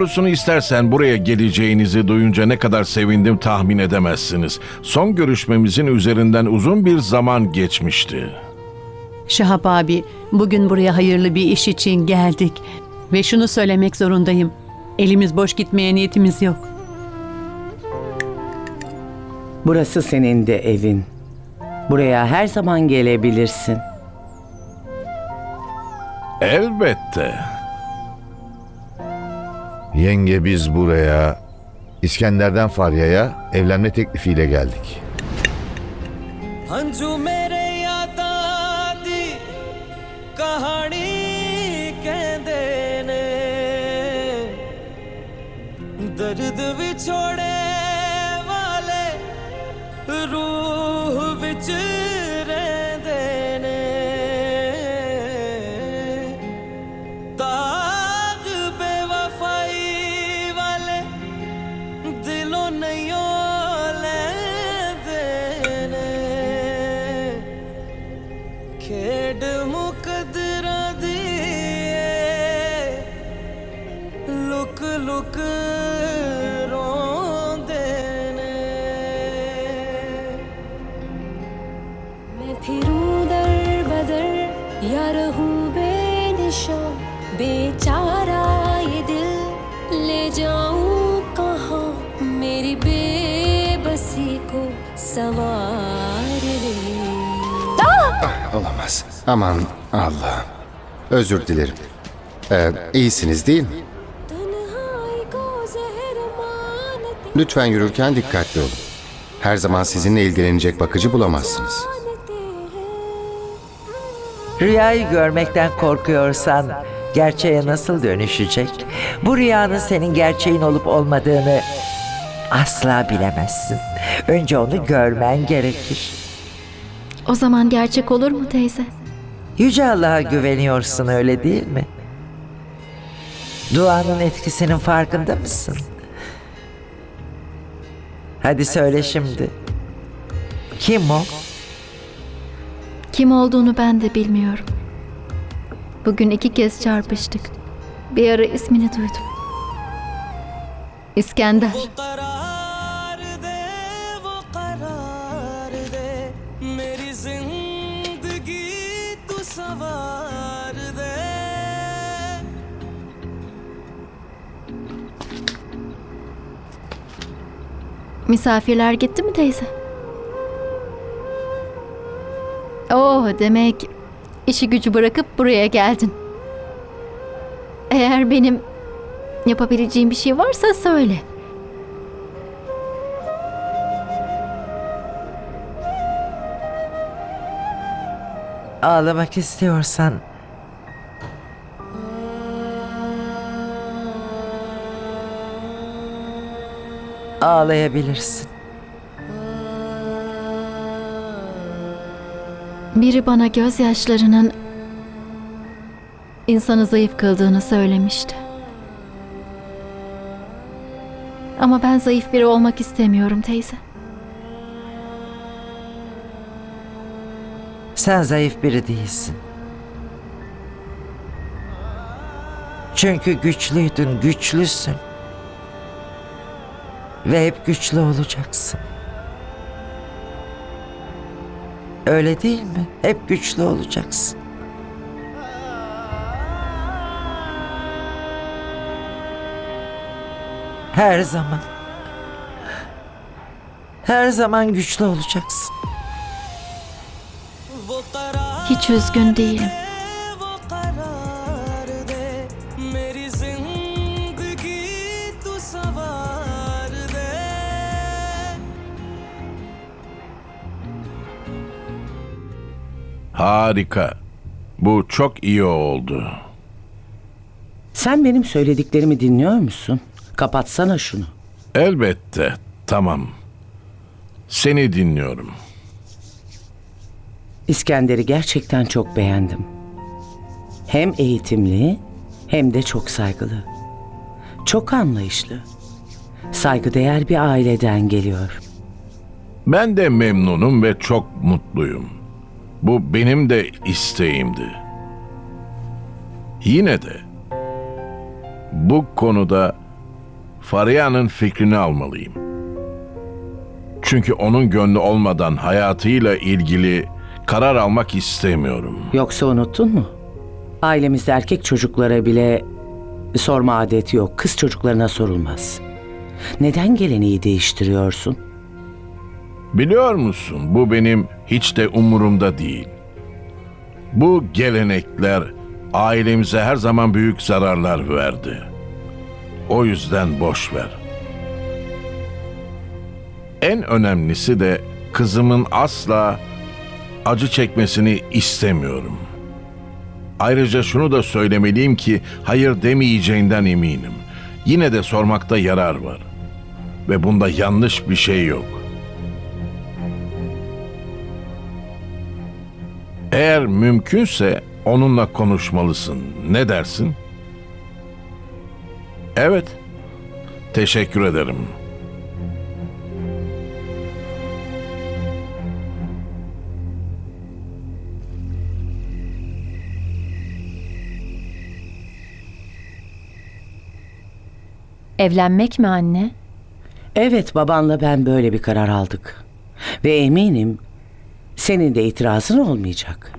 Doğrusunu istersen buraya geleceğinizi duyunca ne kadar sevindim tahmin edemezsiniz. Son görüşmemizin üzerinden uzun bir zaman geçmişti. Şahap abi, bugün buraya hayırlı bir iş için geldik. Ve şunu söylemek zorundayım. Elimiz boş gitmeye niyetimiz yok. Burası senin de evin. Buraya her zaman gelebilirsin. Elbette. Yenge biz buraya İskender'den Farya'ya evlenme teklifiyle geldik. हंझू मेरे यादा दी कहानी कहते ने दर्द विछोड़े वाले रूह विच ਲੁਕ ਲੁਕ ਰੋਂਦੇ ਨੇ मैं फिरूं दर बदर या रहूं बेनिशां बेचारा ये दिल ले जाऊं कहाँ मेरी बेबसी को सवार ले Olamaz. Aman Allah. Özür dilerim. Ee, iyisiniz değil mi? Lütfen yürürken dikkatli olun. Her zaman sizinle ilgilenecek bakıcı bulamazsınız. Rüyayı görmekten korkuyorsan gerçeğe nasıl dönüşecek? Bu rüyanın senin gerçeğin olup olmadığını asla bilemezsin. Önce onu görmen gerekir. O zaman gerçek olur mu teyze? Yüce Allah'a güveniyorsun öyle değil mi? Duanın etkisinin farkında mısın? Hadi söyle şimdi. Kim o? Kim olduğunu ben de bilmiyorum. Bugün iki kez çarpıştık. Bir ara ismini duydum. İskender. Misafirler gitti mi teyze? Oo demek işi gücü bırakıp buraya geldin. Eğer benim yapabileceğim bir şey varsa söyle. Ağlamak istiyorsan ağlayabilirsin. Biri bana gözyaşlarının insanı zayıf kıldığını söylemişti. Ama ben zayıf biri olmak istemiyorum teyze. Sen zayıf biri değilsin. Çünkü güçlüydün, güçlüsün. Ve hep güçlü olacaksın. Öyle değil mi? Hep güçlü olacaksın. Her zaman. Her zaman güçlü olacaksın. Hiç üzgün değilim. Harika. Bu çok iyi oldu. Sen benim söylediklerimi dinliyor musun? Kapatsana şunu. Elbette. Tamam. Seni dinliyorum. İskender'i gerçekten çok beğendim. Hem eğitimli hem de çok saygılı. Çok anlayışlı. Saygıdeğer bir aileden geliyor. Ben de memnunum ve çok mutluyum. Bu benim de isteğimdi. Yine de bu konuda Fariha'nın fikrini almalıyım. Çünkü onun gönlü olmadan hayatıyla ilgili karar almak istemiyorum. Yoksa unuttun mu? Ailemizde erkek çocuklara bile sorma adeti yok. Kız çocuklarına sorulmaz. Neden geleneği değiştiriyorsun? Biliyor musun bu benim hiç de umurumda değil. Bu gelenekler ailemize her zaman büyük zararlar verdi. O yüzden boş ver. En önemlisi de kızımın asla acı çekmesini istemiyorum. Ayrıca şunu da söylemeliyim ki hayır demeyeceğinden eminim. Yine de sormakta yarar var. Ve bunda yanlış bir şey yok. Eğer mümkünse onunla konuşmalısın. Ne dersin? Evet. Teşekkür ederim. Evlenmek mi anne? Evet babanla ben böyle bir karar aldık. Ve eminim senin de itirazın olmayacak.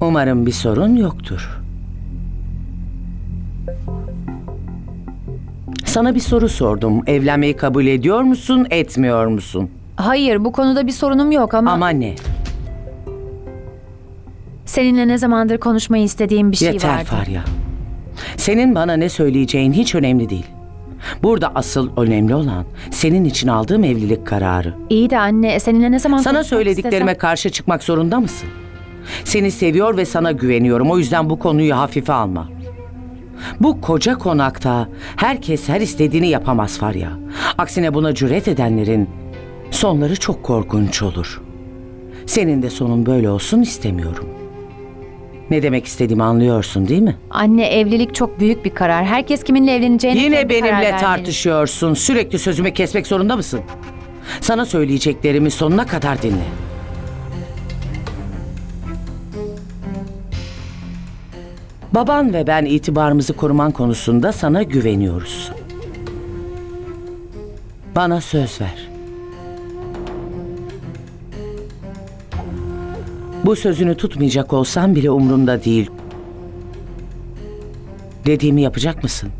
Umarım bir sorun yoktur. Sana bir soru sordum. Evlenmeyi kabul ediyor musun, etmiyor musun? Hayır, bu konuda bir sorunum yok ama, Ama ne? seninle ne zamandır konuşmayı istediğim bir şey Yeter vardı. Farya. Senin bana ne söyleyeceğin hiç önemli değil. Burada asıl önemli olan senin için aldığım evlilik kararı. İyi de anne, seninle ne zaman Sana konuşmak söylediklerime istesem- karşı çıkmak zorunda mısın? Seni seviyor ve sana güveniyorum. O yüzden bu konuyu hafife alma. Bu koca konakta herkes her istediğini yapamaz Farya. Aksine buna cüret edenlerin sonları çok korkunç olur. Senin de sonun böyle olsun istemiyorum. Ne demek istediğimi anlıyorsun değil mi? Anne evlilik çok büyük bir karar. Herkes kiminle evleneceğine Yine kendi karar benimle vermeli. tartışıyorsun. Sürekli sözümü kesmek zorunda mısın? Sana söyleyeceklerimi sonuna kadar dinle. Baban ve ben itibarımızı koruman konusunda sana güveniyoruz. Bana söz ver. Bu sözünü tutmayacak olsam bile umurumda değil. Dediğimi yapacak mısın?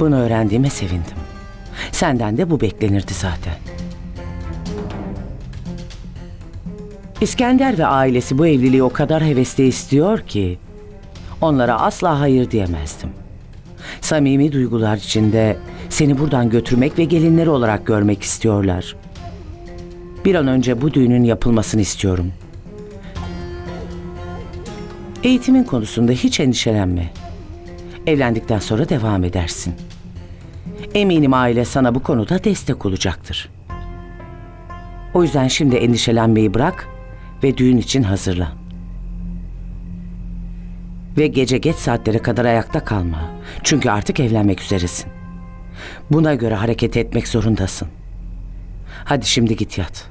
Bunu öğrendiğime sevindim. Senden de bu beklenirdi zaten. İskender ve ailesi bu evliliği o kadar hevesli istiyor ki onlara asla hayır diyemezdim. Samimi duygular içinde seni buradan götürmek ve gelinleri olarak görmek istiyorlar. Bir an önce bu düğünün yapılmasını istiyorum. Eğitimin konusunda hiç endişelenme. Evlendikten sonra devam edersin. Eminim aile sana bu konuda destek olacaktır. O yüzden şimdi endişelenmeyi bırak ve düğün için hazırlan. Ve gece geç saatlere kadar ayakta kalma. Çünkü artık evlenmek üzeresin. Buna göre hareket etmek zorundasın. Hadi şimdi git yat.